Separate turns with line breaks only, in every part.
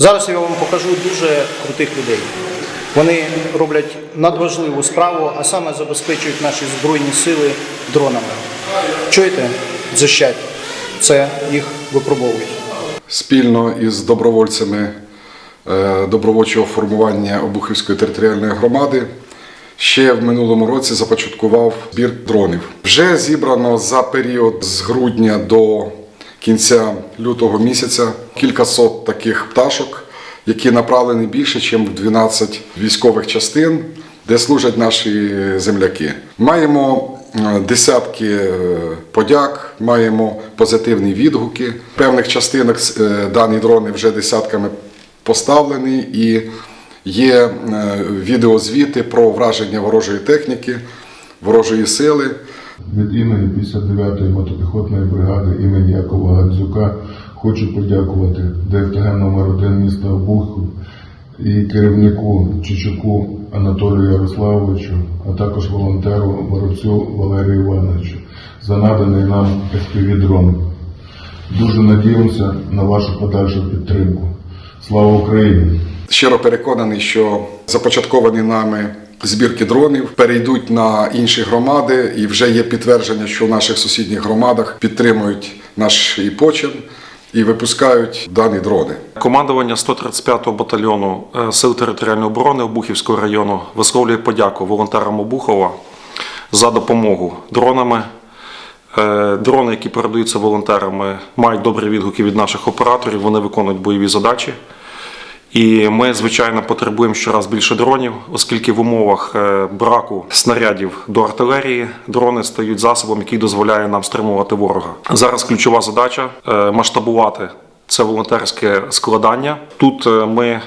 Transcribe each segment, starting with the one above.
Зараз я вам покажу дуже крутих людей. Вони роблять надважливу справу, а саме забезпечують наші збройні сили дронами. Чуєте? Защать. Це їх випробовують.
спільно із добровольцями е, добровольчого формування Обухівської територіальної громади ще в минулому році започаткував збір дронів. Вже зібрано за період з грудня до кінця лютого місяця кілька сот таких пташок, які направлені більше, ніж в 12 військових частин, де служать наші земляки. Маємо е, десятки е, подяк, маємо позитивні відгуки. В певних частинах е, дані дрони вже десятками поставлені і є відеозвіти про враження ворожої техніки, ворожої сили.
Від імені 59-ї мотопіхотної бригади імені Якова Гадзюка хочу подякувати ДФТГ номер 1 міста Обухів і керівнику Чичуку Анатолію Ярославовичу, а також волонтеру Воробцю Валерію Івановичу за наданий нам FPV-дрон. Дуже надіємося на вашу подальшу підтримку. Слава Україні!
Щиро переконаний, що започатковані нами збірки дронів перейдуть на інші громади, і вже є підтвердження, що в наших сусідніх громадах підтримують наш почин і випускають дані дрони.
Командування 135-го батальйону е, Сил територіальної оборони Обухівського району висловлює подяку волонтерам Обухова за допомогу дронами. Е, Дрони, які передаються волонтерами, мають добрі відгуки від наших операторів, вони виконують бойові задачі. І ми, звичайно, потребуємо щораз більше дронів, оскільки в умовах е, браку снарядів до артилерії дрони стають засобом, який дозволяє нам стримувати ворога. Зараз ключова задача е, масштабувати це волонтерське складання. Тут е, ми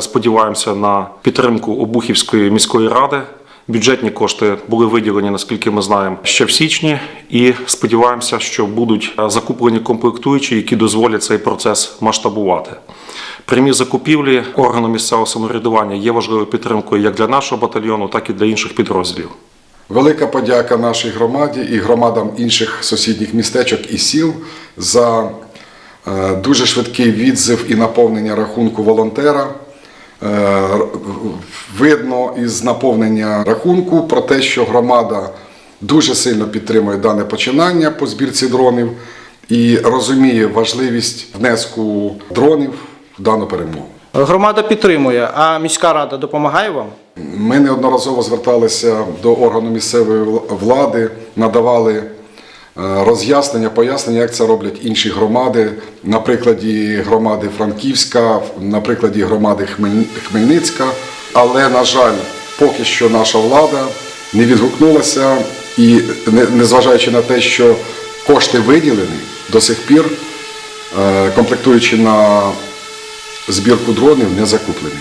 сподіваємося на підтримку Обухівської міської ради. Бюджетні кошти були виділені, наскільки ми знаємо, ще в січні, і сподіваємося, що будуть закуплені комплектуючі, які дозволять цей процес масштабувати. Прямі закупівлі органу місцевого самоврядування є важливою підтримкою як для нашого батальйону, так і для інших підрозділів.
Велика подяка нашій громаді і громадам інших сусідніх містечок і сіл за е, дуже швидкий відзив і наповнення рахунку волонтера. Е, Видно із наповнення рахунку про те, що громада дуже сильно підтримує дане починання по збірці дронів і розуміє важливість внеску дронів дану перемогу.
Громада підтримує, а міська рада допомагає вам?
Ми неодноразово зверталися до органу місцевої влади, надавали е, роз'яснення, пояснення, як це роблять інші громади, на прикладі громади Франківська, на прикладі громади Хмельницька. Але, на жаль, поки що наша влада не відгукнулася і, незважаючи на те, що кошти виділені до сих пір, е, комплектуючи на збірку дронів, не закуплені.